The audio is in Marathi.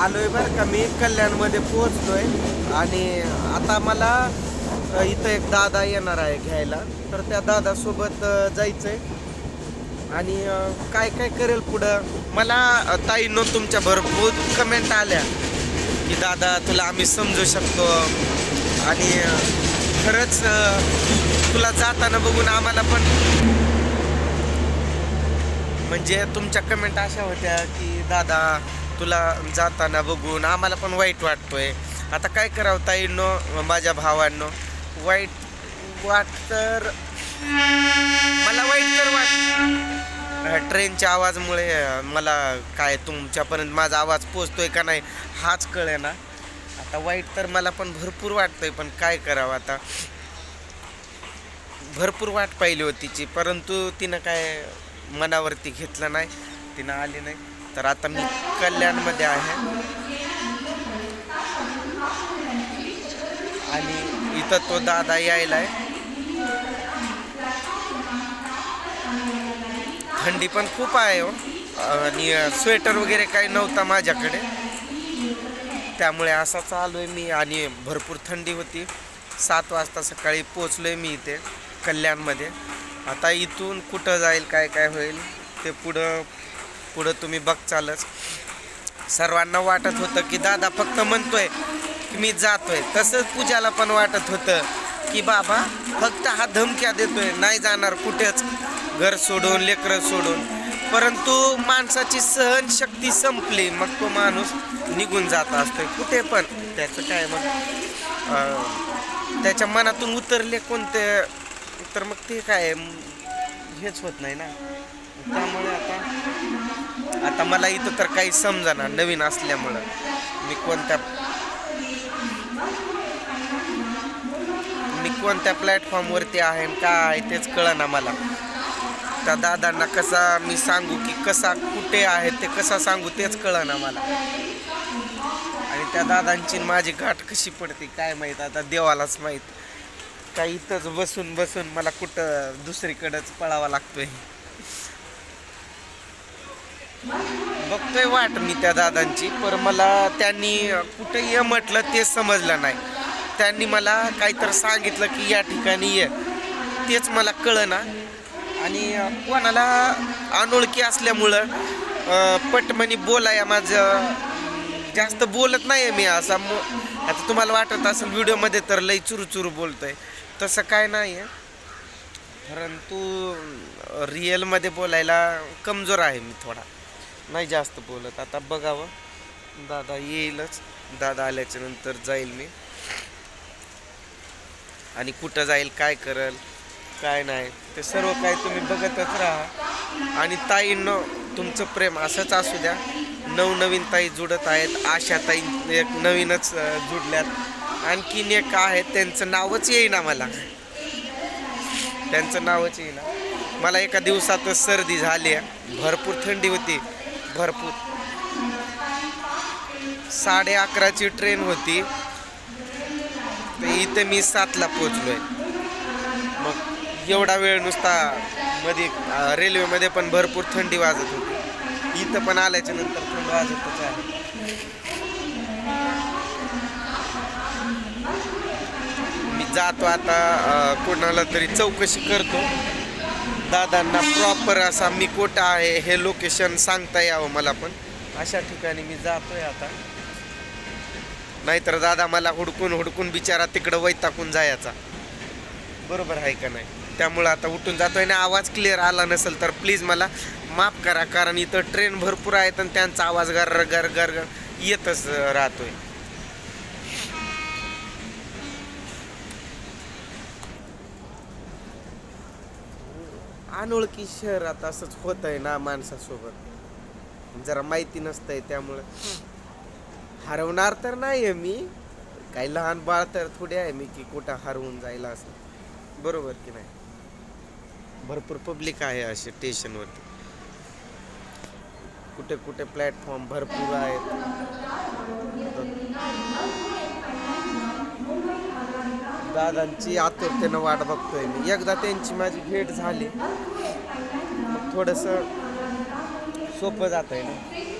आलोय बरं का. मी कल्याणमध्ये पोहोचलोय. आणि आता मला इथं एक दादा येणार आहे घ्यायला. तर त्या दादासोबत जायचं जायचंय. आणि काय काय करेल पुढं? मला ताईनं तुमच्या भरपूर कमेंट आल्या. की दादा तुला आम्ही समजू शकतो. आणि खरंच तुला जाताना बघून आम्हाला पण म्हणजे तुमच्या कमेंट अशा होत्या की दादा तुला जाताना बघून आम्हाला पण वाईट वाटतोय. आता काय करावं ताईंनो माझ्या भावांनो? वाईट वाट तर मला वाईट तर वाट ट्रेनच्या आवाजमुळे मला काय तुमच्यापर्यंत माझा आवाज पोचतोय का नाही हाच कळे ना आता वाईट तर मला पण भरपूर वाटतंय पण काय करावं आता? भरपूर वाट पाहिली होतीची परंतु तिनं काय मनावरती घेतलं नाही तिनं आली नाही. तर आता मी कल्याणमध्ये आहे. आणि इथं तो दादा यायला आहे थंडी पण खूप आहे हो. आणि स्वेटर वगैरे काही नव्हता माझ्याकडे. त्यामुळे असा चालू आहे मी आणि भरपूर थंडी होती. सात वाजता सकाळी पोचलो आहे मी इथे कल्याणमध्ये. आता इथून कुठं जाईल काय काय होईल ते पुढं पुढं तुम्ही बघचालच सर्वांना वाटत होतं की दादा फक्त म्हणतोय की मी जातोय. तसंच पूजाला पण वाटत होतं की बाबा फक्त हा धमक्या देतोय नाही जाणार कुठेच. घर सोडून लेकरं सोडून. परंतु माणसाची सहनशक्ती संपली. मग तो माणूस निघून जात असतोय. कुठे पण. त्याचं काय मग? त्याच्या मनातून उतरले कोणते? तर मग ते काय? हेच होत नाही ना. त्यामुळे आता आता मला इथं तर काही समजना नवीन असल्यामुळं. मी कोणत्या मी कोणत्या प्लॅटफॉर्मवरती आहे आणि काय आहे तेच कळना मला. त्या दादांना कसा मी सांगू की कसा कुठे आहे ते कसा सांगू तेच कळना मला. आणि त्या दादांची माझी गाठ कशी पडते काय माहीत आता देवालाच माहीत. का इथंच बसून बसून मला कुठं दुसरीकडंच पळावा लागतोय. बघतोय वाट मी त्या दादांची पर मला त्यांनी कुठे ये म्हटलं ते समजलं नाही. त्यांनी मला काहीतरी सांगितलं की या ठिकाणी ये. तेच मला कळना. आणि कोणाला अनोळखी असल्यामुळं अं, पटमनी बोलाया माझं. जास्त बोलत नाही आहे मी असा मो आता तुम्हाला वाटत असेल व्हिडिओमध्ये तर लई चुरू बोलतो बोलतोय. तसं काय नाही आहे परंतु रिअलमध्ये बोलायला कमजोर आहे मी थोडा. नाही जास्त बोलत. आता बघावं. दादा येईलच. दादा आल्याच्यानंतर जाईल मी. आणि कुठं जाईल काय करल काय नाही ते सर्व काय तुम्ही बघतच राहा. आणि ताईंनो तुमचं प्रेम असंच असू द्या. नवनवीन ताई जुडत आहेत. आशा ताई एक नवीनच जुडल्यात. आणखीन एक आहे त्यांचं नावच येईना मला. त्यांचं नावच येईना. मला एका दिवसातच सर्दी झाली आहे. भरपूर थंडी होती. भरपूर. साडे अकराची ट्रेन होती. तर इथं मी सातला पोचलोय मग एवढा वेळ नुसता मध्ये रेल्वेमध्ये पण भरपूर थंडी वाजत होती. इथं पण आल्याच्यानंतर थंड वाजतच आहे. मी जातो आता कोणाला तरी चौकशी करतो. दादांना प्रॉपर असा मी कुठं आहे हे लोकेशन सांगता यावं मला पण. अशा ठिकाणी मी जातोय आता. नाहीतर दादा मला हुडकून हुडकून बिचारा तिकडं वैताकून जायचा. बरोबर आहे का नाही? त्यामुळं आता उठून जातोय ना आवाज क्लिअर आला नसेल तर प्लीज मला माफ करा कारण इथं ट्रेन भरपूर आहेत आणि त्यांचा आवाज गर गर गर गर येतच राहतोय अनोळखी शहरात असंच होत आहे ना माणसासोबत. जरा माहिती नसतंय त्यामुळं. हरवणार तर नाही आहे मी. काही लहान बाळ तर थोडे आहे मी की कुठं हरवून जायला असं. बरोबर की नाही? भरपूर पब्लिक आहे असे स्टेशनवरती कुठे कुठे प्लॅटफॉर्म भरपूर आहेत. दादांची आतुरतेनं वाट बघतोय मी. एकदा त्यांची माझी भेट झाली. थोडंसं सोपं जात आहे ना.